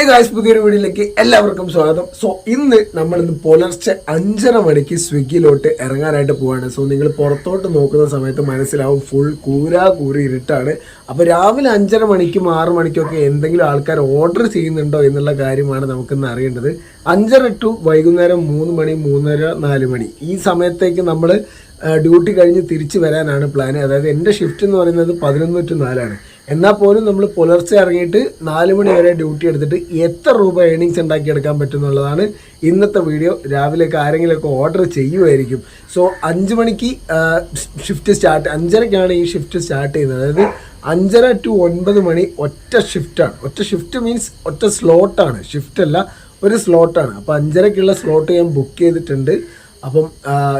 Hey guys പുതിയൊരു വീഡിയോയിലേക്ക് എല്ലാവർക്കും സ്വാഗതം. സോ ഇന്ന് നമ്മൾ ഇന്ന് പുലർച്ചെ അഞ്ചര മണിക്ക് സ്വിഗ്ഗിയിലോട്ട് ഇറങ്ങാനായിട്ട് പോവാണ്. സോ നിങ്ങൾ പുറത്തോട്ട് നോക്കുന്ന സമയത്ത് മനസ്സിലാവും ഫുൾ കൂരാ കൂരി ഇരുട്ടാണ്. അപ്പോൾ രാവിലെ അഞ്ചര മണിക്കും ആറ് മണിക്കൊക്കെ എന്തെങ്കിലും ആൾക്കാർ ഓർഡർ ചെയ്യുന്നുണ്ടോ എന്നുള്ള കാര്യമാണ് നമുക്കിന്ന് അറിയേണ്ടത്. അഞ്ചര ടു വൈകുന്നേരം മൂന്ന് മണി മൂന്നര നാല് മണി. ഈ സമയത്തേക്ക് നമ്മൾ ഡ്യൂട്ടി കഴിഞ്ഞ് തിരിച്ചു വരാനാണ് പ്ലാൻ അതായത് എന്റെ ഷിഫ്റ്റ് എന്ന് പറയുന്നത് പതിനൊന്ന് ടു നാലാണ് എന്നാൽ പോലും നമ്മൾ പുലർച്ചെ ഇറങ്ങിയിട്ട് നാല് മണി വരെ ഡ്യൂട്ടി എടുത്തിട്ട് എത്ര രൂപ ഏണിങ്സ് ഉണ്ടാക്കിയെടുക്കാൻ പറ്റും എന്നുള്ളതാണ് ഇന്നത്തെ വീഡിയോ. രാവിലെ ഒക്കെ ആരെങ്കിലുമൊക്കെ ഓർഡർ ചെയ്യുമായിരിക്കും. സോ അഞ്ച് മണിക്ക് ഷിഫ്റ്റ് സ്റ്റാർട്ട് അഞ്ചരയ്ക്കാണ് ഈ ഷിഫ്റ്റ് സ്റ്റാർട്ട് ചെയ്യുന്നത്. അതായത് അഞ്ചര ടു ഒൻപത് മണി ഒറ്റ ഷിഫ്റ്റാണ് ഒറ്റ ഷിഫ്റ്റ് മീൻസ് ഒറ്റ സ്ലോട്ടാണ് ഷിഫ്റ്റ് അല്ല ഒരു സ്ലോട്ടാണ് അപ്പോൾ അഞ്ചരയ്ക്കുള്ള സ്ലോട്ട് ഞാൻ ബുക്ക് ചെയ്തിട്ടുണ്ട്. അപ്പം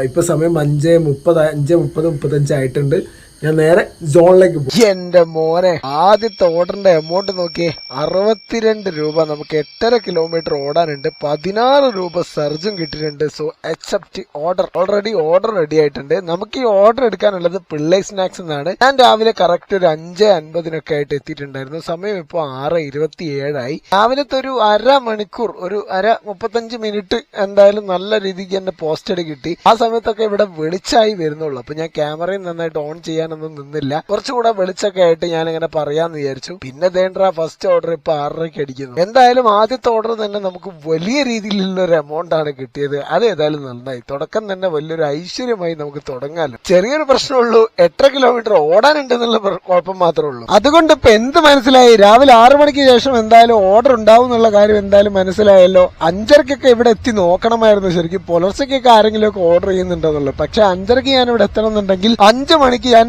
ഇപ്പോൾ സമയം അഞ്ച് മുപ്പത് അഞ്ച് മുപ്പത് മുപ്പത്തഞ്ച് ആയിട്ടുണ്ട്. ഞാൻ നേരെ സോണിലേക്ക് പോകും എന്റെ മോനെ ആദ്യത്തെ ഓർഡറിന്റെ എമൗണ്ട് നോക്കി അറുപത്തിരണ്ട് രൂപ നമുക്ക് എട്ടര കിലോമീറ്റർ ഓടാനുണ്ട് പതിനാറ് രൂപ സർജും കിട്ടിയിട്ടുണ്ട്. So accept order already order ready ആയിട്ടുണ്ട്. നമുക്ക് ഈ ഓർഡർ എടുക്കാനുള്ളത് പിള്ളേ സ്നാക്സ് എന്നാണ്. ഞാൻ രാവിലെ കറക്റ്റ് ഒരു അഞ്ച് അൻപതിനൊക്കെ ആയിട്ട് എത്തിയിട്ടുണ്ടായിരുന്നു. സമയം ഇപ്പോൾ ആറ് ഇരുപത്തി ഏഴായി രാവിലത്തെ ഒരു അര മണിക്കൂർ ഒരു അര മുപ്പത്തഞ്ച് മിനിറ്റ് എന്തായാലും നല്ല രീതിക്ക് എന്റെ പോസ്റ്റഡ് കിട്ടി. ആ സമയത്തൊക്കെ ഇവിടെ വെളിച്ചായി വരുന്നുള്ളൂ. അപ്പൊ ഞാൻ ക്യാമറയും നന്നായിട്ട് ഓൺ ചെയ്യാനൊന്നും നിന്നില്ല. കുറച്ചുകൂടെ വെളിച്ചൊക്കെ ആയിട്ട് ഞാൻ ഇങ്ങനെ പറയാന്ന് വിചാരിച്ചു. പിന്നെ ദേണ്ട ഫസ്റ്റ് ഓർഡർ ഇപ്പൊ ആറരയ്ക്ക് അടിക്കുന്നു. എന്തായാലും ആദ്യത്തെ ഓർഡർ തന്നെ നമുക്ക് വലിയ രീതിയിലുള്ള ഒരു എമൗണ്ട് ആണ് കിട്ടിയത്. അത് ഏതായാലും നന്നായി. തുടക്കം തന്നെ വലിയൊരു ഐശ്വര്യമായി നമുക്ക് തുടങ്ങാലോ. ചെറിയൊരു പ്രശ്നമുള്ളൂ എത്ര കിലോമീറ്റർ ഓടാനുണ്ട് എന്നുള്ള കുഴപ്പം മാത്രമേ ഉള്ളൂ. അതുകൊണ്ട് ഇപ്പൊ എന്ത് മനസ്സിലായി? രാവിലെ ആറു മണിക്ക് ശേഷം എന്തായാലും ഓർഡർ ഉണ്ടാവും എന്നുള്ള കാര്യം എന്തായാലും മനസ്സിലായല്ലോ. അഞ്ചരക്കൊക്കെ ഇവിടെ എത്തി നോക്കണമായിരുന്നു ശരിക്കും. പുലർച്ചയ്ക്കൊക്കെ ആരെങ്കിലും ഒക്കെ ഓർഡർ ചെയ്യുന്നുണ്ടോന്നുള്ളത് പക്ഷെ അഞ്ചരക്ക് ഞാൻ ഇവിടെ എത്തണം എന്നുണ്ടെങ്കിൽ അഞ്ചു മണിക്ക് ഞാൻ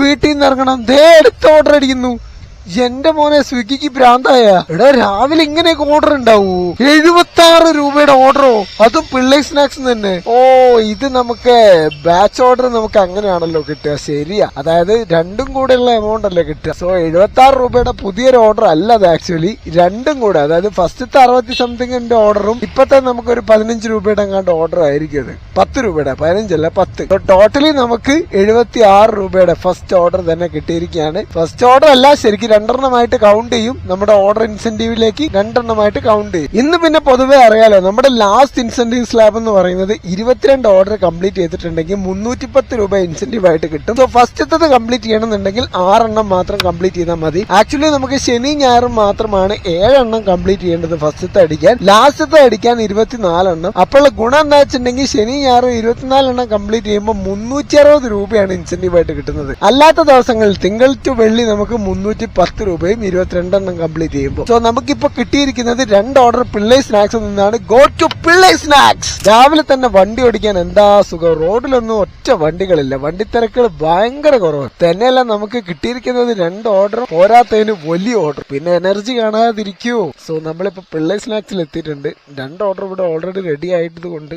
വീട്ടിൽ നിന്ന് ഇറങ്ങണം. ദേ എടുത്ത് ഓർഡർ അടിക്കുന്നു. എന്റെ മോനെ സ്വിഗ്ഗിക്ക് ഭ്രാന്തായ. എടാ രാവിലെ ഇങ്ങനെയൊക്കെ ഓർഡർ ഉണ്ടാവൂ? എഴുപത്തി ആറ് രൂപയുടെ ഓർഡറോ അതും പിള്ളേ സ്നാക്സ് തന്നെ. ഓ ഇത് നമുക്ക് ബാച്ച് ഓർഡർ നമുക്ക് അങ്ങനെയാണല്ലോ കിട്ടുക. ശരിയാ. അതായത് രണ്ടും കൂടെയുള്ള എമൗണ്ട് അല്ലേ കിട്ടുക. സോ എഴുപത്തി ആറ് രൂപയുടെ പുതിയൊരു ഓർഡർ അല്ല അത് ആക്ച്വലി രണ്ടും കൂടെ. അതായത് ഫസ്റ്റത്തെ അറുപത്തി സംതിങ്ങിന്റെ ഓർഡറും ഇപ്പത്തെ നമുക്കൊരു പതിനഞ്ച് രൂപയുടെ അങ്ങാണ്ട് ഓർഡർ ആയിരിക്കും അത്. പത്ത് രൂപയുടെ. പതിനഞ്ചല്ല പത്ത്. ടോട്ടലി നമുക്ക് എഴുപത്തി ആറ് രൂപയുടെ ഫസ്റ്റ് ഓർഡർ തന്നെ കിട്ടിയിരിക്കുകയാണ്. ഫസ്റ്റ് ഓർഡർ അല്ല ശരിക്കും രണ്ടെണ്ണമായിട്ട് കൗണ്ട് ചെയ്യും. നമ്മുടെ ഓർഡർ ഇൻസെന്റീവിലേക്ക് രണ്ടെണ്ണമായിട്ട് കൗണ്ട് ചെയ്യും. ഇന്ന് പിന്നെ പൊതുവേ അറിയാലോ നമ്മുടെ ലാസ്റ്റ് ഇൻസെന്റീവ് സ്ലാബ് എന്ന് പറയുന്നത് ഇരുപത്തിരണ്ട് ഓർഡർ കംപ്ലീറ്റ് ചെയ്തിട്ടുണ്ടെങ്കിൽ മുന്നൂറ്റി പത്ത് രൂപ ഇൻസെന്റീവ് ആയിട്ട് കിട്ടും. സോ ഫസ്റ്റത്തത് കംപ്ലീറ്റ് ചെയ്യണമെന്നുണ്ടെങ്കിൽ ആറെണ്ണം മാത്രം കംപ്ലീറ്റ് ചെയ്താൽ മതി. ആക്ച്വലി നമുക്ക് ശനി ഞായറും മാത്രമാണ് ഏഴെണ്ണം കംപ്ലീറ്റ് ചെയ്യേണ്ടത് ഫസ്റ്റത്തെ അടിക്കാൻ. ലാസ്റ്റത്തെ അടിക്കാൻ ഇരുപത്തിനാലെണ്ണം. അപ്പോൾ ഗുണം എന്താ വെച്ചിട്ടുണ്ടെങ്കിൽ ശനി ഞായറും ഇരുപത്തിനാലെണ്ണം കംപ്ലീറ്റ് ചെയ്യുമ്പോൾ മുന്നൂറ്റി അറുപത് രൂപയാണ് ഇൻസെന്റീവ് ആയിട്ട് കിട്ടുന്നത്. അല്ലാത്ത ദിവസങ്ങളിൽ തിങ്കൾ ടു വെള്ളി നമുക്ക് മുന്നൂറ്റി പത്ത് രൂപയും ഇരുപത്തിരണ്ടെണ്ണം കംപ്ലീറ്റ് ചെയ്യുമ്പോൾ. സോ നമുക്കിപ്പോ കിട്ടിയിരിക്കുന്നത് രണ്ട് ഓർഡർ പിള്ളേ സ്നാക്സ് നിന്നാണ്. ഗോ ടു പിള്ളേ സ്നാക്സ് രാവിലെ തന്നെ വണ്ടി ഓടിക്കാൻ എന്താ സുഖം? റോഡിലൊന്നും ഒറ്റ വണ്ടികളില്ല. വണ്ടി വണ്ടിത്തിരക്കുകൾ ഭയങ്കര കുറവ്. തന്നെയല്ല നമുക്ക് കിട്ടിയിരിക്കുന്നത് രണ്ട് ഓർഡർ പോരാത്തതിന് വലിയ ഓർഡർ പിന്നെ എനർജി കാണാതിരിക്കോ. സോ നമ്മളിപ്പോ പിള്ളേ സ്നാക്സിൽ എത്തിയിട്ടുണ്ട്. രണ്ട് ഓർഡർ ഇവിടെ ഓൾറെഡി റെഡി ആയിട്ടത് കൊണ്ട്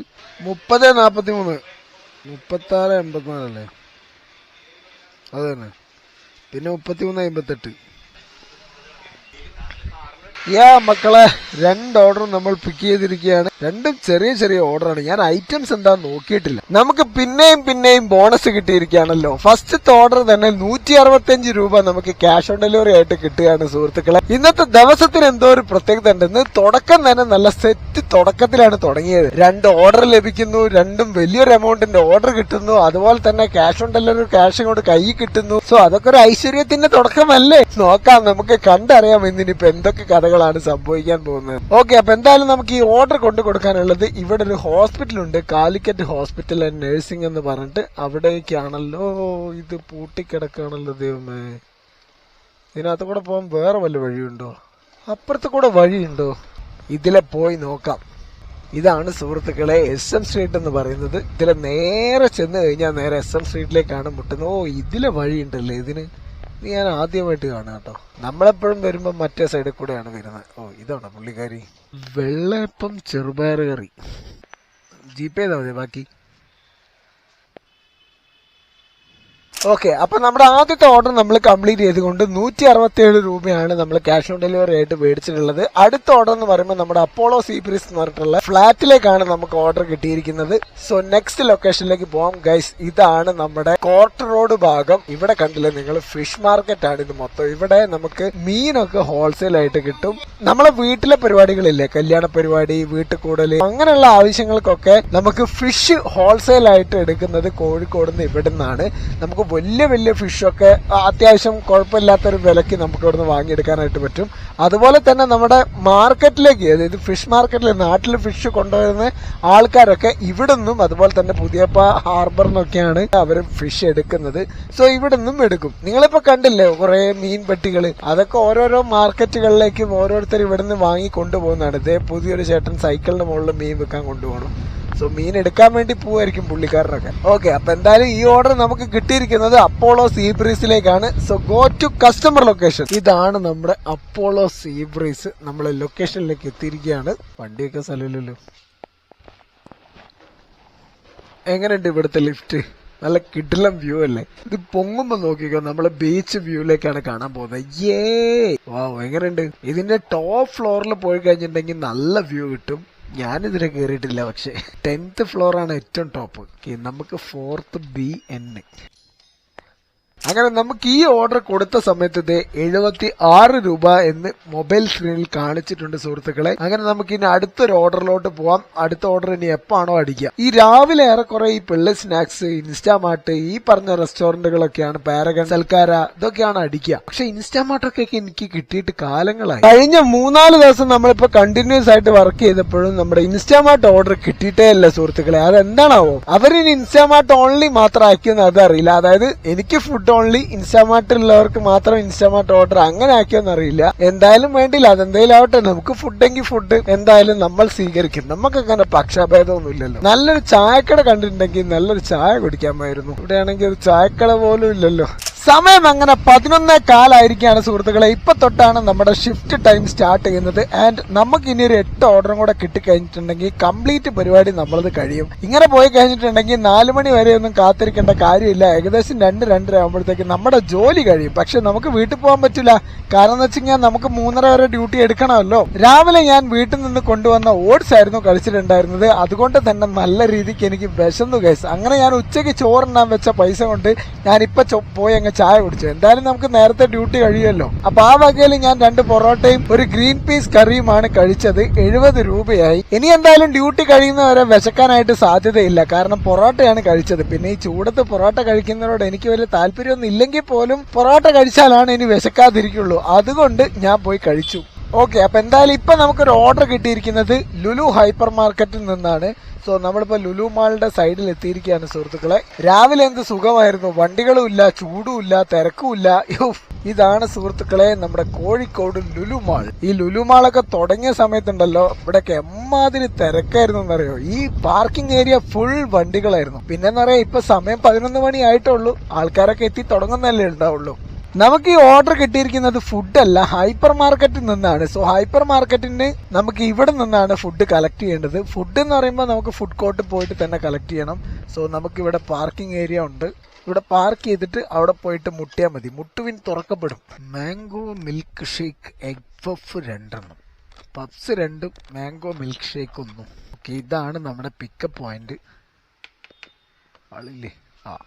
മുപ്പത് നാപ്പത്തി മൂന്ന് മുപ്പത്തി ആറ് എൺപത്തിനാലല്ലേ? അത് തന്നെ. പിന്നെ മുപ്പത്തിമൂന്ന് അമ്പത്തെട്ട് യാ മക്കളെ രണ്ട് ഓർഡർ നമ്മൾ പിക്ക് ചെയ്തിരിക്കുകയാണ്. രണ്ടും ചെറിയ ചെറിയ ഓർഡറാണ് ഞാൻ ഐറ്റംസ് എന്താന്ന് നോക്കിയിട്ടില്ല. നമുക്ക് പിന്നെയും പിന്നെയും ബോണസ് കിട്ടിയിരിക്കുകയാണല്ലോ. ഫസ്റ്റ് ഓർഡർ തന്നെ നൂറ്റി അറുപത്തിയഞ്ച് രൂപ നമുക്ക് ക്യാഷ് ഓൺ ഡെലിവറി ആയിട്ട് കിട്ടുകയാണ് സുഹൃത്തുക്കളെ. ഇന്നത്തെ ദിവസത്തിന് എന്തോ ഒരു പ്രത്യേകത ഉണ്ട്. ഇന്ന് തുടക്കം തന്നെ നല്ല സെറ്റ് തുടക്കത്തിലാണ് തുടങ്ങിയത്. രണ്ട് ഓർഡർ ലഭിക്കുന്നു രണ്ടും വലിയൊരു എമൗണ്ടിന്റെ ഓർഡർ കിട്ടുന്നു. അതുപോലെ തന്നെ ക്യാഷ് ഓൺ ഡെലിവറി ക്യാഷ് ഇങ്ങോട്ട് കൈ കിട്ടുന്നു. സോ അതൊക്കെ ഒരു ഐശ്വര്യത്തിന്റെ തുടക്കമല്ലേ? നോക്കാം നമുക്ക് കണ്ടറിയാം ഇന്നിനിപ്പോ എന്തൊക്കെ കഥകളാണ് സംഭവിക്കാൻ പോകുന്നത്. ഓക്കെ അപ്പൊ എന്തായാലും നമുക്ക് ഈ ഓർഡർ കൊണ്ടു കൊടുക്കാനുള്ളത് ഇവിടെ ഒരു ഹോസ്പിറ്റൽ ഉണ്ട്. കാലിക്കറ്റ് ഹോസ്പിറ്റൽ ആൻഡ് നഴ്സിംഗ് എന്ന് പറഞ്ഞിട്ട് അവിടേക്കാണല്ലോ ഇത് പൂട്ടിക്കിടക്കാണല്ലോ ദൈവമേ. ഇതിനകത്ത് കൂടെ പോകാൻ വേറെ വല്ല വഴിയുണ്ടോ? അപ്പുറത്ത് കൂടെ വഴിയുണ്ടോ? ഇതിലെ പോയി നോക്കാം. ഇതാണ് സുഹൃത്തുക്കളെ എസ് എം സ്ട്രീറ്റ് എന്ന് പറയുന്നത്. ഇതിലെ നേരെ ചെന്ന് കഴിഞ്ഞാൽ നേരെ എസ് എം സ്ട്രീറ്റിലേക്കാണ് മുട്ടുന്നത്. ഓ ഇതിലെ വഴിയുണ്ടല്ലേ ഇതിന്? ഇത് ഞാൻ ആദ്യമായിട്ട് കാണുക കേട്ടോ. നമ്മളെപ്പോഴും വരുമ്പോൾ മറ്റേ സൈഡിൽ കൂടെയാണ് വരുന്നത്. ഓ ഇതാണോ പുള്ളിക്കാരി? വെള്ളയപ്പം ചെറുപയർ കറി ജി പേ ചെയ്താൽ മതി ബാക്കി? ഓക്കെ അപ്പൊ നമ്മുടെ ആദ്യത്തെ ഓർഡർ നമ്മൾ കംപ്ലീറ്റ് ചെയ്തുകൊണ്ട് നൂറ്റി അറുപത്തി ഏഴ് രൂപയാണ് നമ്മൾ ക്യാഷ് ഓൺ ഡെലിവറി ആയിട്ട് മേടിച്ചിട്ടുള്ളത്. അടുത്ത ഓർഡർ എന്ന് പറയുമ്പോൾ നമ്മുടെ അപ്പോളോ സീബ്രീസ് എന്ന് പറഞ്ഞിട്ടുള്ള ഫ്ലാറ്റിലേക്കാണ് നമുക്ക് ഓർഡർ കിട്ടിയിരിക്കുന്നത്. സോ നെക്സ്റ്റ് ലൊക്കേഷനിലേക്ക് പോകാം ഗൈസ് ഇതാണ് നമ്മുടെ കോർട്ട് റോഡ് ഭാഗം. ഇവിടെ കണ്ടില്ലേ നിങ്ങൾ ഫിഷ് മാർക്കറ്റ് ആണ് ഇത് മൊത്തം. ഇവിടെ നമുക്ക് മീനൊക്കെ ഹോൾസെയിൽ ആയിട്ട് കിട്ടും. നമ്മളെ വീട്ടിലെ പരിപാടികളില്ലേ? കല്യാണ പരിപാടി വീട്ടിൽ കൂടുതൽ അങ്ങനെയുള്ള ആവശ്യങ്ങൾക്കൊക്കെ നമുക്ക് ഫിഷ് ഹോൾസെയിൽ ആയിട്ട് എടുക്കുന്നത് കോഴിക്കോട് നിന്ന് ഇവിടെ നിന്നാണ് നമുക്ക് വലിയ വലിയ ഫിഷൊക്കെ അത്യാവശ്യം കുഴപ്പമില്ലാത്തൊരു വിലയ്ക്ക് നമുക്ക് ഇവിടെ നിന്ന് വാങ്ങിയെടുക്കാനായിട്ട് പറ്റും. അതുപോലെ തന്നെ നമ്മുടെ മാർക്കറ്റിലേക്ക് അതായത് ഫിഷ് മാർക്കറ്റിൽ നാട്ടിൽ ഫിഷ് കൊണ്ടുവരുന്ന ആൾക്കാരൊക്കെ ഇവിടെ നിന്നും അതുപോലെ തന്നെ പുതിയപ്പ ഹാർബർ നിന്നൊക്കെയാണ് അവർ ഫിഷ് എടുക്കുന്നത്. സോ ഇവിടെ നിന്നും എടുക്കും. നിങ്ങളിപ്പോ കണ്ടില്ലേ കുറേ മീൻ പെട്ടികൾ അതൊക്കെ ഓരോരോ മാർക്കറ്റുകളിലേക്കും ഓരോരുത്തർ ഇവിടെ നിന്ന് വാങ്ങി കൊണ്ടുപോകുന്നതാണ്. ഇതേ പുതിയൊരു ചേട്ടൻ സൈക്കിളിന് മുകളിൽ മീൻ വെക്കാൻ കൊണ്ടുപോകണം. സോ മീൻ എടുക്കാൻ വേണ്ടി പോവായിരിക്കും പുള്ളിക്കാരനൊക്കെ. ഓക്കെ അപ്പൊ എന്തായാലും ഈ ഓർഡർ നമുക്ക് കിട്ടിയിരിക്കുന്നത് Apollo see ബ്രീസിലേക്കാണ് so go to customer location ഇതാണ് നമ്മുടെ അപ്പോളോ സീ ബ്രീസ് നമ്മളെ ലൊക്കേഷനിലേക്ക് എത്തിയിരിക്കുകയാണ്. വണ്ടിയൊക്കെ സ്ഥലമില്ലല്ലോ. എങ്ങനെയുണ്ട് ഇവിടുത്തെ ലിഫ്റ്റ് നല്ല കിടിലം വ്യൂ അല്ലേ? ഇത് പൊങ്ങുമ്പോ നോക്കിക്കോ നമ്മളെ ബീച്ച് വ്യൂയിലേക്കാണ് കാണാൻ പോകുന്നത്. ഏ വാ എങ്ങനെയുണ്ട്? ഇതിന്റെ ടോപ്പ് ഫ്ലോറിൽ പോയി കഴിഞ്ഞിട്ടുണ്ടെങ്കിൽ നല്ല വ്യൂ കിട്ടും. ഞാനിതിനെ കയറിയിട്ടില്ല പക്ഷെ. ടെൻത്ത് ഫ്ലോർ ആണ് ഏറ്റവും ടോപ്പ് നമുക്ക് ഫോർത്ത് ബി എൻ അങ്ങനെ നമുക്ക് ഈ ഓർഡർ കൊടുത്ത സമയത്ത് ഇത് എഴുപത്തി ആറ് രൂപ എന്ന് മൊബൈൽ സ്ക്രീനിൽ കാണിച്ചിട്ടുണ്ട് സുഹൃത്തുക്കളെ. അങ്ങനെ നമുക്ക് ഇനി അടുത്തൊരു ഓർഡറിലോട്ട് പോവാം. അടുത്ത ഓർഡർ ഇനി എപ്പാണോ അടിക്കുക. ഈ രാവിലെ ഏറെക്കുറെ ഈ പിള്ളി സ്നാക്സ് ഇൻസ്റ്റാമാർട്ട് ഈ പറഞ്ഞ റെസ്റ്റോറന്റുകളൊക്കെയാണ് പാരഗൺ സൽക്കാര ഇതൊക്കെയാണ് അടിക്കുക. പക്ഷെ ഇൻസ്റ്റാമാർട്ടൊക്കെ എനിക്ക് കിട്ടിയിട്ട് കാലങ്ങളായി. കഴിഞ്ഞ മൂന്നാൽ ദിവസം നമ്മളിപ്പോ കണ്ടിന്യൂസ് ആയിട്ട് വർക്ക് ചെയ്തപ്പോഴും നമ്മുടെ ഇൻസ്റ്റാമാർട്ട് ഓർഡർ കിട്ടിയിട്ടേ അല്ല സുഹൃത്തുക്കളെ. അതെന്താണാവോ? അവരിനി ഇൻസ്റ്റാമാർട്ട് ഓൺലി മാത്രം ആക്കിയെന്ന് അതറിയില്ല അതായത് എനിക്ക് ഫുഡ് ഓൺലി ഇൻസ്റ്റാമാർട്ട് ഉള്ളവർക്ക് മാത്രം ഇൻസ്റ്റാമാർട്ട് ഓർഡർ അങ്ങനെ ആക്കിയോന്ന് അറിയില്ല. എന്തായാലും വേണ്ടില്ല. അതെന്തായാലും ആവട്ടെ നമുക്ക് ഫുഡെങ്കിൽ ഫുഡ് എന്തായാലും നമ്മൾ സ്വീകരിക്കും. നമുക്ക് അങ്ങനെ പക്ഷാഭേദമൊന്നും ഇല്ലല്ലോ നല്ലൊരു ചായക്കട കണ്ടിട്ടുണ്ടെങ്കിൽ നല്ലൊരു ചായ കുടിക്കാമായിരുന്നു. ഇവിടെയാണെങ്കിൽ ഒരു ചായക്കട പോലും ഇല്ലല്ലോ. സമയം അങ്ങനെ പതിനൊന്നേ കാലായിരിക്കാണ് സുഹൃത്തുക്കളെ. ഇപ്പൊ തൊട്ടാണ് നമ്മുടെ ഷിഫ്റ്റ് ടൈം സ്റ്റാർട്ട് ചെയ്യുന്നത്. ആൻഡ് നമുക്ക് ഇനി ഒരു എട്ട് ഓർഡറും കൂടെ കിട്ടിക്കഴിഞ്ഞിട്ടുണ്ടെങ്കിൽ കംപ്ലീറ്റ് പരിപാടി നമ്മളത് കഴിയും. ഇങ്ങനെ പോയി കഴിഞ്ഞിട്ടുണ്ടെങ്കിൽ നാല് മണി വരെ ഒന്നും കാത്തിരിക്കേണ്ട കാര്യമില്ല. ഏകദേശം രണ്ട് രണ്ടര ആകുമ്പോഴത്തേക്ക് നമ്മുടെ ജോലി കഴിയും. പക്ഷെ നമുക്ക് വീട്ടിൽ പോകാൻ പറ്റില്ല. കാരണം എന്ന് വെച്ചാൽ നമുക്ക് മൂന്നര വരെ ഡ്യൂട്ടി എടുക്കണമല്ലോ. രാവിലെ ഞാൻ വീട്ടിൽ നിന്ന് കൊണ്ടുവന്ന ഓട്സ് ആയിരുന്നു കഴിച്ചിട്ടുണ്ടായിരുന്നത്. അതുകൊണ്ട് തന്നെ നല്ല രീതിക്ക് എനിക്ക് വിശന്നു കേസ് അങ്ങനെ ഞാൻ ഉച്ചയ്ക്ക് ചോറുണ്ണാൻ വെച്ച പൈസ കൊണ്ട് ഞാൻ ഇപ്പൊ പോയി അങ്ങ് ചായ കുടിച്ചു. എന്തായാലും നമുക്ക് നേരത്തെ ഡ്യൂട്ടി കഴിയുമല്ലോ. അപ്പൊ ആ വകയിൽ ഞാൻ രണ്ട് പൊറോട്ടയും ഒരു ഗ്രീൻ പീസ് കറിയുമാണ് കഴിച്ചത്. എഴുപത് രൂപയായി. ഇനി എന്തായാലും ഡ്യൂട്ടി കഴിയുന്നവരെ വിശക്കാനായിട്ട് സാധ്യതയില്ല. കാരണം പൊറോട്ടയാണ് കഴിച്ചത്. പിന്നെ ഈ ചൂടത്ത് പൊറോട്ട കഴിക്കുന്നവരോട് എനിക്ക് വലിയ താല്പര്യമൊന്നും ഇല്ലെങ്കിൽ പോലും പൊറോട്ട കഴിച്ചാലാണ് ഇനി വിശക്കാതിരിക്കുള്ളൂ. അതുകൊണ്ട് ഞാൻ പോയി കഴിച്ചു. ഓക്കെ അപ്പൊ എന്തായാലും ഇപ്പൊ നമുക്കൊരു ഓർഡർ കിട്ടിയിരിക്കുന്നത് ലുലു ഹൈപ്പർ മാർക്കറ്റിൽ നിന്നാണ്. സോ നമ്മളിപ്പോ ലുലു മാളിന്റെ സൈഡിൽ എത്തിയിരിക്കുകയാണ് സുഹൃത്തുക്കളെ. രാവിലെ എന്ത് സുഖമായിരുന്നു? വണ്ടികളുമില്ല ഇല്ല തിരക്കുമില്ല ഇതാണ് സുഹൃത്തുക്കളെ നമ്മുടെ കോഴിക്കോട് ലുലു മാൾ ഈ ലുലു മാളൊക്കെ തുടങ്ങിയ സമയത്തുണ്ടല്ലോ ഇവിടെയൊക്കെ എമ്മാതിരി തിരക്കായിരുന്നു എന്നറിയോ? ഈ പാർക്കിംഗ് ഏരിയ ഫുൾ വണ്ടികളായിരുന്നു. പിന്നെന്ന് പറയാ ഇപ്പൊ സമയം പതിനൊന്ന് മണി ആയിട്ടുള്ളൂ. ആൾക്കാരൊക്കെ എത്തി തുടങ്ങുന്നല്ലേ ഉണ്ടാവുള്ളൂ. നമുക്ക് ഈ ഓർഡർ കിട്ടിയിരിക്കുന്നത് ഫുഡല്ല ഹൈപ്പർ മാർക്കറ്റിൽ നിന്നാണ്. സോ ഹൈപ്പർ മാർക്കറ്റിന് നമുക്ക് ഇവിടെ നിന്നാണ് ഫുഡ് കളക്ട് ചെയ്യേണ്ടത്. ഫുഡ് എന്ന് പറയുമ്പോൾ നമുക്ക് ഫുഡ് കോർട്ടിൽ പോയിട്ട് തന്നെ കളക്ട് ചെയ്യണം. സോ നമുക്ക് ഇവിടെ പാർക്കിംഗ് ഏരിയ ഉണ്ട്. ഇവിടെ പാർക്ക് ചെയ്തിട്ട് അവിടെ പോയിട്ട് മുട്ടിയാൽ മതി. മുട്ടുവിൻ തുറക്കപ്പെടും. Mango milk shake egg puff രണ്ടെണ്ണം. പഫ്സ് രണ്ടും മാംഗോ മിൽക്ക് ഷേക്ക് ഒന്നും. ഓക്കെ ഇതാണ് നമ്മുടെ പിക്കപ്പ് പോയിന്റ് ആളില്ലേ ആ.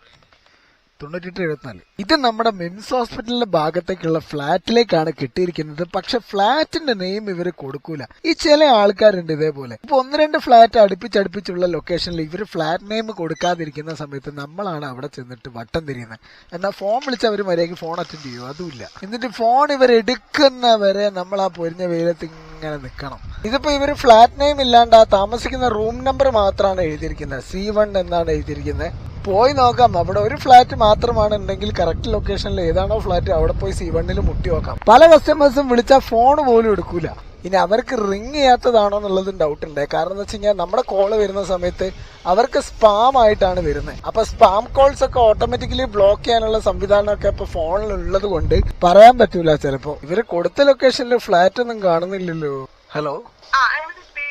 തൊണ്ണൂറ്റെട്ട് എഴുപത്തിനാല്. ഇത് നമ്മുടെ മിംസ് ഹോസ്പിറ്റലിന്റെ ഭാഗത്തേക്കുള്ള ഫ്ലാറ്റിലേക്കാണ് കിട്ടിയിരിക്കുന്നത്. പക്ഷെ ഫ്ലാറ്റിന്റെ നെയിം ഇവർ കൊടുക്കൂല. ഈ ചില ആൾക്കാരുണ്ട് ഇതേപോലെ. ഇപ്പൊ ഒന്ന് രണ്ട് ഫ്ലാറ്റ് അടുപ്പിച്ചടുപ്പിച്ചുള്ള ലൊക്കേഷനിൽ ഇവർ ഫ്ലാറ്റ് നെയിം കൊടുക്കാതിരിക്കുന്ന സമയത്ത് നമ്മളാണ് അവിടെ ചെന്നിട്ട് വട്ടം തിരിയുന്നത്. എന്നാൽ ഫോൺ വിളിച്ച് അവർ മര്യാദയ്ക്ക് ഫോൺ അറ്റൻഡ് ചെയ്യും. അതുമില്ല. എന്നിട്ട് ഫോൺ ഇവർ എടുക്കുന്നവരെ നമ്മൾ ആ പൊരിഞ്ഞ വെയിലത്ത് ഇങ്ങനെ നിൽക്കണം. ഇതിപ്പോ ഇവർ ഫ്ലാറ്റ് നെയിം ഇല്ലാണ്ട് ആ താമസിക്കുന്ന റൂം നമ്പർ മാത്രമാണ് എഴുതിയിരിക്കുന്നത്. സി വൺ എന്നാണ് എഴുതിയിരിക്കുന്നത്. പോയി നോക്കാം. അവിടെ ഒരു ഫ്ലാറ്റ് മാത്രമാണ് ഉണ്ടെങ്കിൽ കറക്റ്റ് ലൊക്കേഷനിൽ ഏതാണോ ഫ്ലാറ്റ് അവിടെ പോയി സി വണ്ണിൽ മുട്ടി നോക്കാം. പല കസ്റ്റമേഴ്സും വിളിച്ചാൽ ഫോൺ പോലും എടുക്കൂല. ഇനി അവർക്ക് റിങ് ചെയ്യാത്തതാണോ എന്നുള്ളതും ഡൗട്ട് ഉണ്ട്. കാരണം എന്ന് വെച്ച് കഴിഞ്ഞാൽ നമ്മുടെ കോൾ വരുന്ന സമയത്ത് അവർക്ക് സ്പാം ആയിട്ടാണ് വരുന്നത് അപ്പൊ സ്പാം കോൾസ് ഒക്കെ ഓട്ടോമാറ്റിക്കലി ബ്ലോക്ക് ചെയ്യാനുള്ള സംവിധാനമൊക്കെ ഇപ്പൊ ഫോണിൽ ഉള്ളത് കൊണ്ട് പറയാൻ പറ്റൂല ചിലപ്പോ. ഇവർ കൊടുത്ത ലൊക്കേഷനിൽ ഫ്ലാറ്റ് ഒന്നും കാണുന്നില്ലല്ലോ. ഹലോ?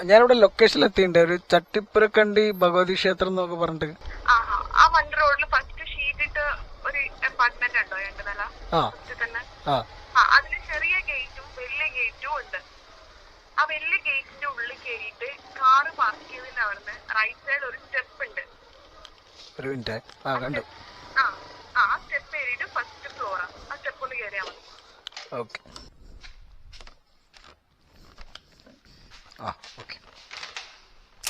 ഞാനിവിടെ ലൊക്കേഷനിൽ എത്തിയിട്ടുണ്ട്. ഒരു ചട്ടിപ്പുരക്കണ്ടി ഭഗവതി ക്ഷേത്രം എന്നൊക്കെ പറഞ്ഞിട്ട്. ആ വണ്ടി റോഡിൽ ഫസ്റ്റ് ഷീറ്റ് ഇട്ട് ഒരു അപ്പാർട്ട്മെന്റ് ഉണ്ടോ രണ്ട് നില? അതിന് ചെറിയ ഗേറ്റും വലിയ ഗേറ്റും ഉണ്ട്. ആ വലിയ ഗേറ്റിന്റെ ഉള്ളിൽ കയറിയിട്ട് കാറ് പാർക്ക് ചെയ്തതിന് അവിടുന്ന് റൈറ്റ് സൈഡ് ഒരു സ്റ്റെപ്പ് ഉണ്ട്. ഒരു മിനിറ്റ് ആ കണ്ടു. ആ സ്റ്റെപ്പ് കയറിയിട്ട് ഫസ്റ്റ് ഫ്ലോറാ ആ. സ്റ്റെപ്പ് ഒന്ന് കയറിയാൽ മതി. ഓക്കെ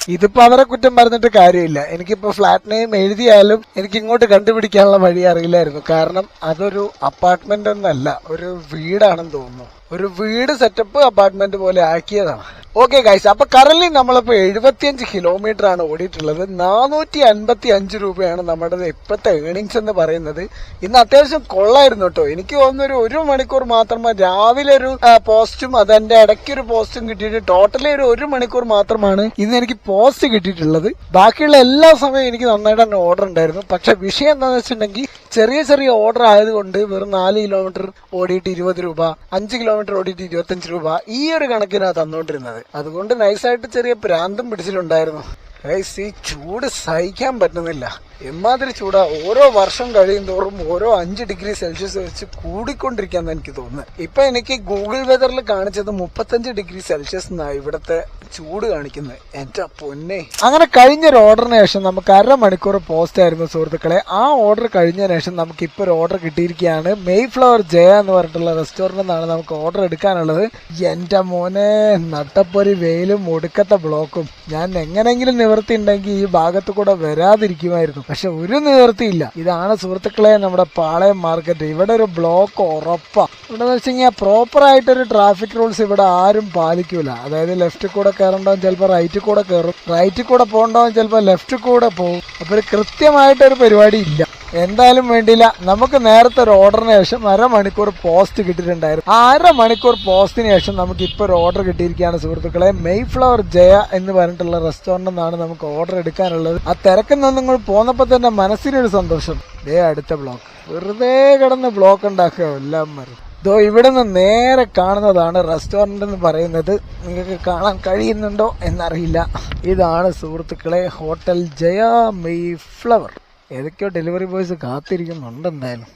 ഇതിപ്പോ അവരെ കുറ്റം പറഞ്ഞിട്ട് കാര്യമില്ല. എനിക്കിപ്പോ ഫ്ലാറ്റ് നെയിം എഴുതിയാലും എനിക്ക് ഇങ്ങോട്ട് കണ്ടുപിടിക്കാനുള്ള വഴി അറിയില്ലായിരുന്നു. കാരണം അതൊരു അപ്പാർട്ട്മെന്റ് ഒന്നല്ല ഒരു വീടാണെന്ന് തോന്നുന്നു. ഒരു വീട് സെറ്റപ്പ് അപ്പാർട്ട്മെന്റ് പോലെ ആക്കിയതാണ്. ഓക്കെ ഗൈസ് അപ്പൊ കറന്റ് നമ്മളിപ്പോ എഴുപത്തിയഞ്ച് കിലോമീറ്റർ ആണ് ഓടിയിട്ടുള്ളത്. നാനൂറ്റി അൻപത്തി അഞ്ച് രൂപയാണ് നമ്മുടെ ഇപ്പോഴത്തെ ഏണിങ്സ് എന്ന് പറയുന്നത്. ഇന്ന് അത്യാവശ്യം കൊള്ളായിരുന്നു കേട്ടോ എനിക്ക് തോന്നുന്നൊരു ഒരു മണിക്കൂർ മാത്രമാണ് രാവിലെ ഒരു പോസ്റ്റും അതെന്റെ ഇടയ്ക്ക് ഒരു പോസ്റ്റും കിട്ടിയിട്ട് ടോട്ടലി ഒരു ഒരു മണിക്കൂർ മാത്രമാണ് ഇന്ന് എനിക്ക് പോസ്റ്റ് കിട്ടിയിട്ടുള്ളത്. ബാക്കിയുള്ള എല്ലാ സമയവും എനിക്ക് നന്നായിട്ട് തന്നെ ഓർഡർ ഉണ്ടായിരുന്നു. പക്ഷെ വിഷയം എന്താണെന്ന് വെച്ചിട്ടുണ്ടെങ്കിൽ ചെറിയ ചെറിയ ഓർഡർ ആയതുകൊണ്ട് വെറും നാല് കിലോമീറ്റർ ഓടിയിട്ട് ഇരുപത് രൂപ അഞ്ച് കിലോമീറ്റർ ഓടിയിട്ട് ഇരുപത്തഞ്ച് രൂപ ഈ ഒരു കണക്കിനാണ് തന്നുകൊണ്ടിരുന്നത് അതുകൊണ്ട് നൈസായിട്ട് ചെറിയ പ്രാന്തം പിടിച്ചിട്ടുണ്ടായിരുന്നു. ഈ ചൂട് സഹിക്കാൻ പറ്റുന്നില്ല. എമ്മാതിരി ചൂടാ. ഓരോ വർഷം കഴിയും തോറും ഓരോ അഞ്ച് ഡിഗ്രി സെൽഷ്യസ് വെച്ച് കൂടിക്കൊണ്ടിരിക്കാന്ന് എനിക്ക് തോന്നുന്നത് ഇപ്പൊ എനിക്ക് ഗൂഗിൾ വെതറിൽ കാണിച്ചത് മുപ്പത്തഞ്ച് ഡിഗ്രി സെൽഷ്യസ് എന്നാ ഇവിടത്തെ ചൂട് കാണിക്കുന്നത് എന്റെ പൊന്നെ. അങ്ങനെ കഴിഞ്ഞൊരു ഓർഡറിന് ശേഷം നമുക്ക് അരമണിക്കൂർ പോസ്റ്റ് ആയിരുന്നു സുഹൃത്തുക്കളെ. ആ ഓർഡർ കഴിഞ്ഞതിന് ശേഷം നമുക്ക് ഇപ്പൊ ഒരു ഓർഡർ കിട്ടിയിരിക്കുകയാണ്. മെയ് ഫ്ലവർ ജയ എന്ന് പറഞ്ഞിട്ടുള്ള റെസ്റ്റോറന്റിൽ നിന്നാണ് നമുക്ക് ഓർഡർ എടുക്കാനുള്ളത്. എന്റെ മോനെ നട്ടപ്പൊരി വെയിലും ഒടുക്കത്തെ ബ്ലോക്കും ഞാൻ എങ്ങനെങ്കിലും നിവർത്തി ഉണ്ടെങ്കിൽ ഈ ഭാഗത്ത് കൂടെ വരാതിരിക്കുമായിരുന്നു. പക്ഷെ ഒരു നിവർത്തിയില്ല. ഇതാണ് സുഹൃത്തുക്കളെ നമ്മുടെ പാളയം മാർക്കറ്റ് ഇവിടെ ഒരു ബ്ലോക്ക് ഉറപ്പാ. ഇവിടെ വെച്ച് കഴിഞ്ഞാൽ പ്രോപ്പർ ആയിട്ടൊരു ട്രാഫിക് റൂൾസ് ഇവിടെ ആരും പാലിക്കൂല. അതായത് ലെഫ്റ്റ് കൂടെ കയറണ്ടോ ചിലപ്പോൾ റൈറ്റ് കൂടെ കയറും റൈറ്റ് കൂടെ പോകണ്ടോ ചിലപ്പോൾ ലെഫ്റ്റ് കൂടെ പോകും. അപ്പൊ ഒരു കൃത്യമായിട്ടൊരു പരിപാടി ഇല്ല. എന്തായാലും വേണ്ടിയില്ല. നമുക്ക് നേരത്തെ ഒരു ഓർഡറിന് ശേഷം അരമണിക്കൂർ പോസ്റ്റ് കിട്ടിയിട്ടുണ്ടായിരുന്നു. ആ അരമണിക്കൂർ പോസ്റ്റിന് ശേഷം നമുക്ക് ഇപ്പോൾ ഒരു ഓർഡർ കിട്ടിയിരിക്കുകയാണ് സുഹൃത്തുക്കളെ. മെയ് ഫ്ലവർ ജയ എന്ന് പറഞ്ഞിട്ടുള്ള റെസ്റ്റോറന്റിൽ നിന്നാണ് നമുക്ക് ഓർഡർ എടുക്കാനുള്ളത്. ആ തിരക്കിൽ നിന്ന് നിങ്ങൾ പോന്നപ്പോൾ തന്നെ മനസ്സിനൊരു സന്തോഷം. ദേ അടുത്ത ബ്ലോക്ക് വെറുതെ കിടന്ന് ബ്ലോക്ക് ഉണ്ടാക്കുക എല്ലാം മറന്നു. ദോ ഇവിടെ നിന്ന് നേരെ കാണുന്നതാണ് റെസ്റ്റോറന്റ് എന്ന് പറയുന്നത്. നിങ്ങൾക്ക് കാണാൻ കഴിയുന്നുണ്ടോ എന്നറിയില്ല. ഇതാണ് സുഹൃത്തുക്കളെ ഹോട്ടൽ ജയ മെയ് ഫ്ലവർ ഏതൊക്കെയോ ഡെലിവറി ബോയ്സ് കാത്തിരിക്കുന്നുണ്ട് എന്തായാലും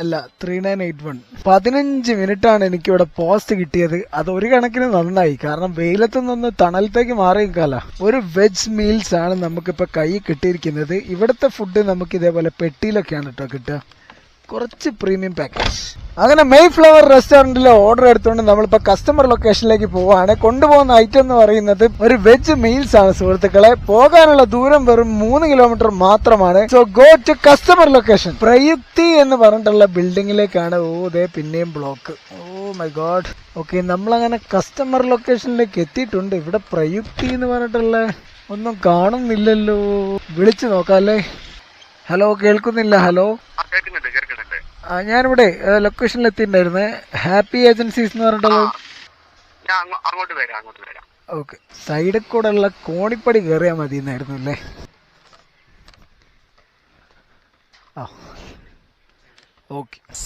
അല്ല ത്രീ നയൻ എയ്റ്റ് വൺ പതിനഞ്ച് മിനിറ്റ് ആണ് എനിക്ക് ഇവിടെ പോസ്റ്റ് കിട്ടിയത്. അത് ഒരു കണക്കിന് നന്നായി. കാരണം വെയിലത്ത് നിന്ന് തണലത്തേക്ക് മാറിയിക്കാല ഒരു വെജ് മീൽസ് ആണ് നമുക്കിപ്പോ കൈ കിട്ടിയിരിക്കുന്നത്. ഇവിടുത്തെ ഫുഡ് നമുക്ക് ഇതേപോലെ പെട്ടിയിലൊക്കെയാണ് കേട്ടോ കിട്ടുക. കുറച്ച് പ്രീമിയം പാക്കേജ് അങ്ങനെ മെയ് ഫ്ലവർ റെസ്റ്റോറന്റിൽ ഓർഡർ എടുത്തുകൊണ്ട് നമ്മളിപ്പോൾ കസ്റ്റമർ ലൊക്കേഷനിലേക്ക് പോവാണ്. കൊണ്ടുപോകുന്ന ഐറ്റം എന്ന് പറയുന്നത് ഒരു വെജ് മീൽസ് ആണ് സുഹൃത്തുക്കളെ. പോകാനുള്ള ദൂരം വെറും മൂന്ന് കിലോമീറ്റർ മാത്രമാണ്. So go to customer location Prayukthi എന്ന് പറഞ്ഞിട്ടുള്ള ബിൽഡിങ്ങിലേക്കാണ് ഓ ദേ പിന്നെയും block oh my God okay നമ്മളങ്ങനെ കസ്റ്റമർ ലൊക്കേഷനിലേക്ക് എത്തിയിട്ടുണ്ട്. ഇവിടെ പ്രയുക്തി എന്ന് പറഞ്ഞിട്ടുള്ള ഒന്നും കാണുന്നില്ലല്ലോ. വിളിച്ചു നോക്കാം അല്ലേ ഹലോ കേൾക്കുന്നില്ല ഹലോ? ഞാനിവിടെ ലൊക്കേഷനിൽ എത്തിയിട്ടുണ്ടായിരുന്നേ. ഹാപ്പി ഏജൻസീസ് എന്ന് വരാം ഓക്കെ. സൈഡിൽ കൂടെ ഉള്ള കോണിപ്പടി കയറിയാൽ മതി എന്നായിരുന്നു അല്ലേ? ആ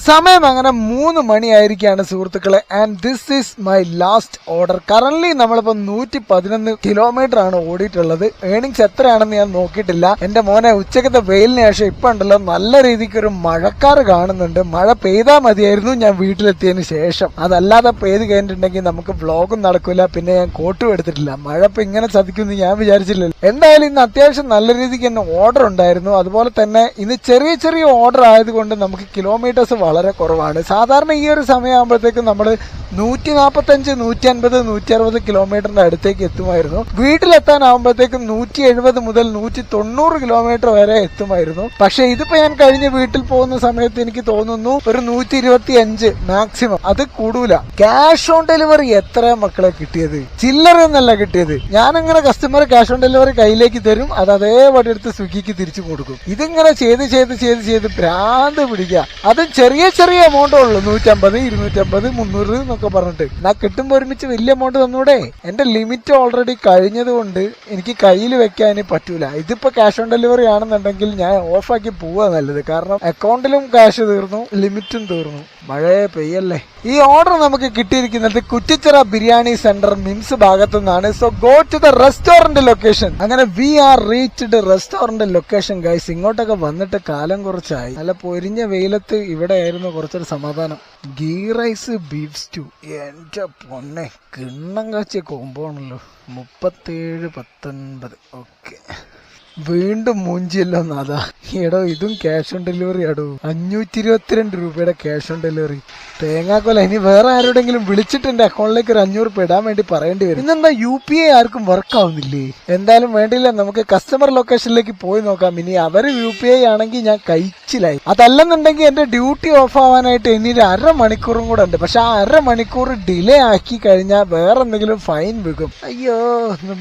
സമയം അങ്ങനെ മൂന്ന് മണിയായിരിക്കാണ് സുഹൃത്തുക്കളെ. And this is my last order current നമ്മളിപ്പോ നൂറ്റി പതിനൊന്ന് കിലോമീറ്റർ ആണ് ഓടിയിട്ടുള്ളത്. ഏണിങ്സ് എത്രയാണെന്ന് ഞാൻ നോക്കിയിട്ടില്ല. എന്റെ മോനെ ഉച്ചക്കത്തെ വെയിലിന് ശേഷം ഇപ്പൊ ഉണ്ടല്ലോ നല്ല രീതിക്ക് ഒരു മഴക്കാറ് കാണുന്നുണ്ട്. മഴ പെയ്താൽ മതിയായിരുന്നു ഞാൻ വീട്ടിലെത്തിയതിന് ശേഷം. അതല്ലാതെ പെയ്ത് കഴിഞ്ഞിട്ടുണ്ടെങ്കിൽ നമുക്ക് വ്ളോഗും നടക്കില്ല പിന്നെ ഞാൻ കോട്ടും എടുത്തിട്ടില്ല. മഴ ഇപ്പൊ ഇങ്ങനെ ചതിക്കുമെന്ന് ഞാൻ വിചാരിച്ചില്ലല്ലോ. എന്തായാലും ഇന്ന് അത്യാവശ്യം നല്ല രീതിക്ക് തന്നെ ഓർഡർ ഉണ്ടായിരുന്നു. അതുപോലെ തന്നെ ഇന്ന് ചെറിയ ചെറിയ ഓർഡർ ആയതുകൊണ്ട് നമുക്ക് കിലോമീറ്റേഴ്സ് വളരെ കുറവാണ്. സാധാരണ ഈ ഒരു സമയമാകുമ്പോഴത്തേക്കും നമ്മൾ നൂറ്റി നാൽപ്പത്തഞ്ച് നൂറ്റി അൻപത് നൂറ്റി അറുപത് കിലോമീറ്ററിന്റെ അടുത്തേക്ക് എത്തുമായിരുന്നു. വീട്ടിലെത്താനാകുമ്പോഴത്തേക്കും നൂറ്റി എഴുപത് മുതൽ നൂറ്റി തൊണ്ണൂറ് കിലോമീറ്റർ വരെ എത്തുമായിരുന്നു. പക്ഷെ ഇതിപ്പോ ഞാൻ കഴിഞ്ഞ് വീട്ടിൽ പോകുന്ന സമയത്ത് എനിക്ക് തോന്നുന്നു ഒരു നൂറ്റി ഇരുപത്തി അഞ്ച് മാക്സിമം അത് കൂടൂല. ക്യാഷ് ഓൺ ഡെലിവറി എത്ര മക്കളെ കിട്ടിയത്? ചില്ലറ എന്നല്ല കിട്ടിയത്. ഞാനിങ്ങനെ കസ്റ്റമർ ക്യാഷ് ഓൺ ഡെലിവറി കയ്യിലേക്ക് തരും. അത് അതേപടി എടുത്ത് സ്വിഗ്ഗിക്ക് തിരിച്ചു കൊടുക്കും. ഇതിങ്ങനെ ചെയ്ത് ചെയ്ത് ചെയ്ത് ചെയ്ത് ഭ്രാന്ത് പിടിക്കുക. അത് ചെറിയ ചെറിയ എമൗണ്ടേ ഉള്ളൂ. നൂറ്റമ്പത് ഇരുന്നൂറ്റമ്പത് മുന്നൂറ് എന്നൊക്കെ പറഞ്ഞിട്ട്. എന്നാ കിട്ടുമ്പോ ഒരുമിച്ച് വലിയ എമൗണ്ട് തന്നൂടെ? എന്റെ ലിമിറ്റ് ഓൾറെഡി കഴിഞ്ഞത് കൊണ്ട് എനിക്ക് കയ്യിൽ വെക്കാൻ പറ്റൂല. ഇതിപ്പോ ക്യാഷ് ഓൺ ഡെലിവറി ആണെന്നുണ്ടെങ്കിൽ ഞാൻ ഓഫാക്കി പോവാ നല്ലത്. കാരണം അക്കൗണ്ടിലും ക്യാഷ് തീർന്നു ലിമിറ്റും തീർന്നു. മഴയെ പെയ്യല്ലേ? ഈ ഓർഡർ നമുക്ക് കിട്ടിയിരിക്കുന്നത് കുറ്റിച്ചിറ ബിരിയാണി സെന്റർ മിംസ് ഭാഗത്തു നിന്നാണ് so go to the restaurant location അങ്ങനെ we are reached restaurant location guys ഇങ്ങോട്ടൊക്കെ വന്നിട്ട് കാലം കുറച്ചായി. നല്ല പൊരിഞ്ഞ വെയിലത്ത് ഇവിടെ ആയിരുന്നു കുറച്ചൊരു സമാധാനം. Ghee rice beef stew. എന്റെ പൊന്നെ കിണ്ണം കാച്ചിയ കോമ്പാണല്ലോ മുപ്പത്തേഴ് പത്തൊൻപത്. ഓക്കെ. വീണ്ടും മൂഞ്ചിയല്ലോ നാഥാ. എടോ ഇതും ക്യാഷ് ഓൺ ഡെലിവറി ആടോ. അഞ്ഞൂറ്റി ഇരുപത്തിരണ്ട് രൂപയുടെ ക്യാഷ് ഓൺ ഡെലിവറി തേങ്ങാക്കൊല. ഇനി വേറെ ആരോടെങ്കിലും വിളിച്ചിട്ട് എന്റെ അക്കൗണ്ടിലേക്ക് ഒരു അഞ്ഞൂറ് രൂപ ഇടാൻ വേണ്ടി പറയേണ്ടി വരും. ഇന്നെന്താ യു പി ഐ ആർക്കും വർക്ക് ആവുന്നില്ലേ? എന്തായാലും വേണ്ടില്ല. നമുക്ക് കസ്റ്റമർ ലൊക്കേഷനിലേക്ക് പോയി നോക്കാം. ഇനി അവർ യു പി ഐ ആണെങ്കിൽ ഞാൻ കഴിച്ചിലായി. അതല്ലെന്നുണ്ടെങ്കിൽ എന്റെ ഡ്യൂട്ടി ഓഫ് ആവാനായിട്ട് ഇനി ഒരു അരമണിക്കൂറും കൂടെ ഉണ്ട്. പക്ഷെ ആ അരമണിക്കൂർ ഡിലേ ആക്കി കഴിഞ്ഞാൽ വേറെ എന്തെങ്കിലും ഫൈൻ വീകും. അയ്യോ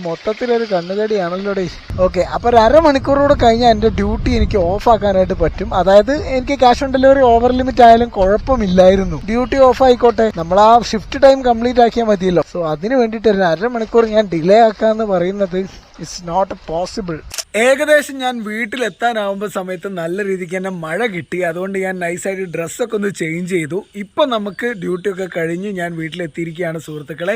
മൊത്തത്തിലൊരു കണ്ണുകടിയാണല്ലോ ഓക്കെ അപ്പൊ അരമണിക്കൂറോടെ കഴിഞ്ഞാൽ എന്റെ ഡ്യൂട്ടി എനിക്ക് ഓഫാക്കാനായിട്ട് പറ്റും. അതായത് എനിക്ക് cash on delivery over limit ആയാലും കുഴപ്പമില്ലായിരുന്നു. ഡ്യൂട്ടി ഓഫ് ആയിക്കോട്ടെ നമ്മൾ ആ ഷിഫ്റ്റ് ടൈം കംപ്ലീറ്റ് ആക്കിയാൽ മതിയല്ലോ. സോ അതിന് വേണ്ടിയിട്ട് ഒരു അരമണിക്കൂർ ഞാൻ ഡിലേ ആക്കാന്ന് പറയുന്നത് ഇറ്റ്സ് നോട്ട് പോസിബിൾ ഏകദേശം ഞാൻ വീട്ടിലെത്താനാവുമ്പോൾ സമയത്ത് നല്ല രീതിക്ക് തന്നെ മഴ കിട്ടി. അതുകൊണ്ട് ഞാൻ നൈസായിട്ട് ഡ്രസ്സൊക്കെ ഒന്ന് ചേഞ്ച് ചെയ്തു. ഇപ്പം നമുക്ക് ഡ്യൂട്ടിയൊക്കെ കഴിഞ്ഞ് ഞാൻ വീട്ടിലെത്തിയിരിക്കുകയാണ് സുഹൃത്തുക്കളെ.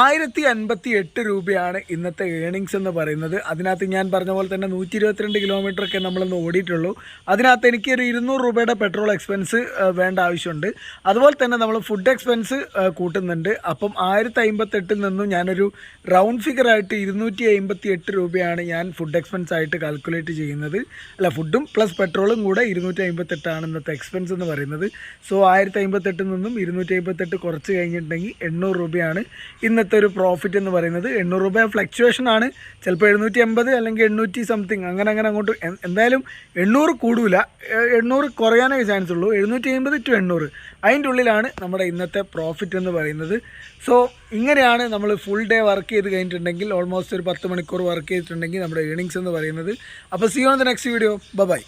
ആയിരത്തി അൻപത്തി എട്ട് രൂപയാണ് ഇന്നത്തെ ഏണിങ്സ് എന്ന് പറയുന്നത്. അതിനകത്ത് ഞാൻ പറഞ്ഞ പോലെ തന്നെ നൂറ്റി ഇരുപത്തിരണ്ട് കിലോമീറ്റർ ഒക്കെ നമ്മളൊന്ന് ഓടിയിട്ടുള്ളൂ. അതിനകത്ത് എനിക്ക് ഒരു ഇരുന്നൂറ് രൂപയുടെ പെട്രോൾ എക്സ്പെൻസ് വേണ്ട ആവശ്യമുണ്ട്. അതുപോലെ തന്നെ നമ്മൾ ഫുഡ് എക്സ്പെൻസ് കൂട്ടുന്നുണ്ട്. അപ്പം ആയിരത്തി അമ്പത്തെട്ടിൽ നിന്നും ഞാനൊരു റൗണ്ട് ഫിഗർ ആയിട്ട് ഇരുന്നൂറ്റി അമ്പത്തി എട്ട് രൂപയാണ് ഞാൻ ഫുഡ് എക്സ്പെൻസ് ആയിട്ട് കാൽക്കുലേറ്റ് ചെയ്യുന്നത്. അല്ല ഫുഡും പ്ലസ് പെട്രോളും കൂടെ ഇരുന്നൂറ്റി അമ്പത്തെട്ടാണ് ഇന്നത്തെ എക്സ്പെൻസ് എന്ന് പറയുന്നത്. സോ ആയിരത്തി അമ്പത്തെട്ടിൽ നിന്നും ഇരുന്നൂറ്റി അമ്പത്തെട്ട് കുറച്ച് കഴിഞ്ഞിട്ടുണ്ടെങ്കിൽ എണ്ണൂറ് രൂപയാണ് ഇന്നത്തെ ഒരു പ്രോഫിറ്റ് എന്ന് പറയുന്നത്. എണ്ണൂറ് രൂപ ഫ്ലക്ച്വേഷൻ ആണ്. ചിലപ്പോൾ എഴുന്നൂറ്റി അമ്പത് അല്ലെങ്കിൽ എണ്ണൂറ്റി സംതിങ് അങ്ങനെ അങ്ങനെ അങ്ങോട്ട് എന്തായാലും എണ്ണൂറ് കൂടൂല. എണ്ണൂറ് കുറയാനേ ചാൻസ് ഉള്ളൂ. എഴുന്നൂറ്റി അമ്പത് ടു എണ്ണൂറ്. അതിന്റെ ഉള്ളിലാണ് നമ്മുടെ ഇന്നത്തെ പ്രോഫിറ്റ് എന്ന് പറയുന്നത്. സോ ഇങ്ങനെയാണ് നമ്മൾ ഫുൾ ഡേ വർക്ക് ചെയ്ത് കഴിഞ്ഞിട്ടുണ്ടെങ്കിൽ ഓൾമോസ്റ്റ് ഒരു പത്ത് മണിക്കൂർ വർക്ക് ചെയ്തിട്ടുണ്ടെങ്കിൽ നമ്മുടെ ഏണിങ്സ് എന്ന് പറയുന്നത്. അപ്പോൾ see on the next video bye